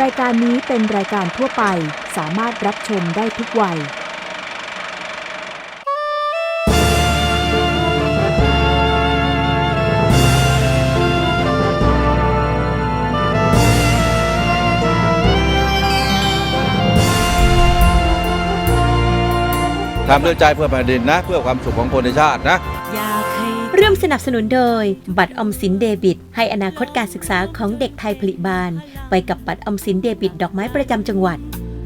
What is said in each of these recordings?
รายการนี้เป็นรายการทั่วไปสามารถรับชมได้ทุกวัย ทำด้วยใจเพื่อแผ่นดินนะ เพื่อความสุขของคนในชาตินะ ร่วมสนับสนุนโดย บัตรออมสินเดบิต ให้อนาคตการศึกษาของเด็กไทยผลิบาน ไปกับบัตรออมสินเดบิต ดอกไม้ประจำจังหวัด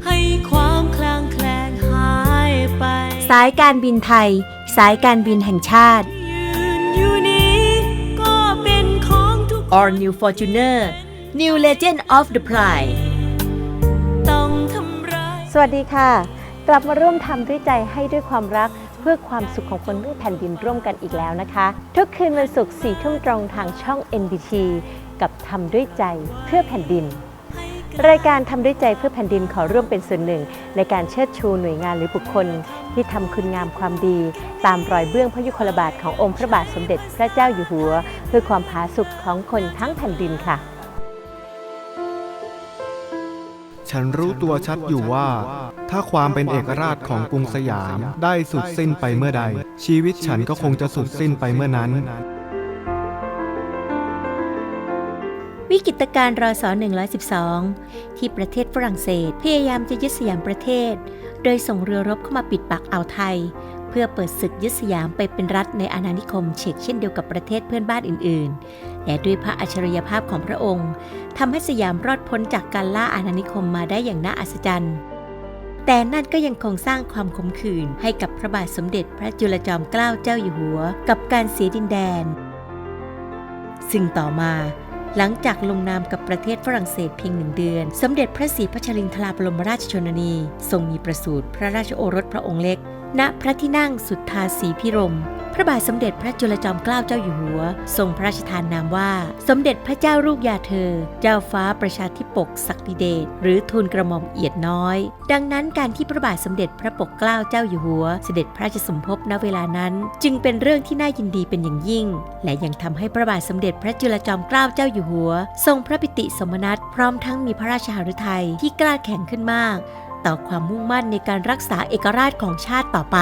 ให้ความคลางแคลงหายไป สายการบินไทย สายการบินแห่งชาติยืนอยู่นี้ก็เป็นของทุก All New Fortuner New Legend of the Pride ต้องทำร้ายสวัสดีค่ะ กลับมาร่วมทำด้วยใจให้ด้วยความรัก เพื่อความสุขของคนทั้งแผ่นดินร่วมกันอีกแล้วนะคะ ทุกคืนวันศุกร์สี่ทุ่มตรงทางช่อง NBT กับทำด้วยใจเพื่อแผ่นดิน รายการทำด้วยใจเพื่อแผ่นดินขอร่วมเป็นส่วนหนึ่ง ในการเชิดชูหน่วยงานหรือบุคคล ที่ทำคุณงามความดี ตามรอยเบื้องพระยุคลบาทขององค์พระบาทสมเด็จพระเจ้าอยู่หัว เพื่อความผาสุกของคนทั้งแผ่นดินค่ะ ฉันรู้ตัวชัดอยู่ว่า ถ้าความเป็นเอกราชของกรุงสยามได้สุดสิ้นไปเมื่อใด ชีวิตฉันก็คงจะสุดสิ้นไปเมื่อนั้น วิกฤตการณ์รศ112 ที่ประเทศฝรั่งเศสพยายามจะยึดสยามประเทศ โดยส่งเรือรบเข้ามาปิดปากอ่าวไทย เพื่อเปิดศึกยึดสยามไปเป็นรัฐในอาณานิคมเชกเช่นเดียวกับประเทศเพื่อนบ้านอื่นๆ และด้วยพระอัจฉริยภาพของพระองค์ทำให้สยามรอดพ้นจากการล่าอาณานิคมมาได้อย่างน่าอัศจรรย์ แต่นั่นก็ยังคงสร้างความขมขื่นให้กับพระบาทสมเด็จพระจุลจอมเกล้าเจ้าอยู่หัว กับการเสียดินแดน ซึ่งต่อมาหลังจากลงนามกับประเทศฝรั่งเศสเพียงหนึ่งเดือน สมเด็จพระศรีพัชรินทราบรมราชชนนี ทรงมีประสูติพระราชโอรสพระองค์เล็ก ณพระที่นั่งสุทธาสีพิรม พระบาทสมเด็จพระจุลจอมเกล้าเจ้าอยู่หัว ทรงพระราชทานนามว่า สมเด็จพระเจ้าลูกยาเธอ เจ้าฟ้าประชาธิปกศักดิเดชหรือทูลกระหม่อมเอียดน้อย ดังนั้นการที่พระบาทสมเด็จพระปกเกล้าเจ้าอยู่หัว เสด็จพระราชสมภพณเวลานั้น จึงเป็นเรื่องที่น่ายินดีเป็นอย่างยิ่ง และยังทำให้พระบาทสมเด็จพระจุลจอมเกล้าเจ้าอยู่หัว ทรงพระปิติสมนัตพร้อมทั้งมีพระราชหฤทัยที่กล้าแข็งขึ้นมาก ต่อความมุ่งมั่นในการรักษาเอกราชของชาติต่อไป